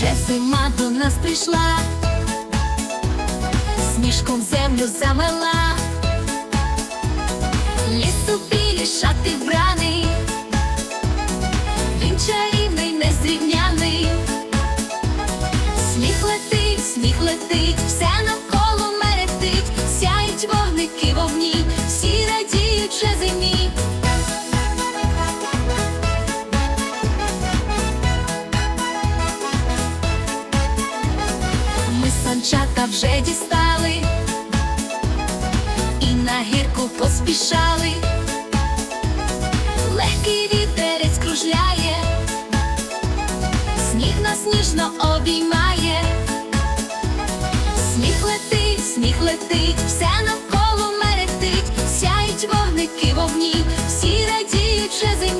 Вже зима до нас прийшла, сніжком землю замела, лісу білі шати вбраний, він чарівний, незрівняний. Сніг летить, сніг летить, все навколо мерехтить, сяють вогники вогні, всі радіють вже зимі. Санчата вже дістали і на гірку поспішали. Легкий вітерець кружляє, сніг нас ніжно обіймає. Сніг летить, сніг летить, все навколо мерехтить, сяють вогники вогні, всі радіють вже зимі.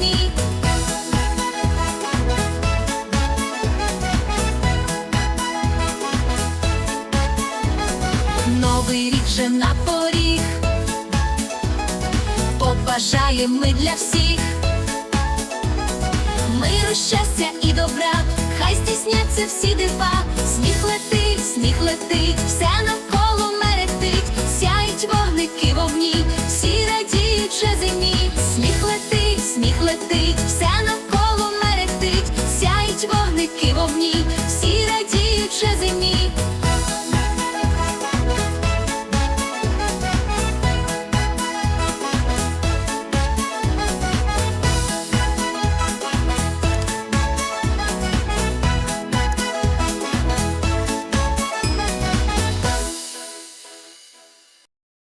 новий рік вже на поріг, побажаємо ми для всіх, миру, щастя і добра, хай здійсняться всі дива, сміх летить, сміх летить, все навколо меретить, сяють вогники вогні, всі радіють вже зимі, сміх летить, сміх летить, все навколо меретить, сяють вогники вогні, всі радіють вже зимі.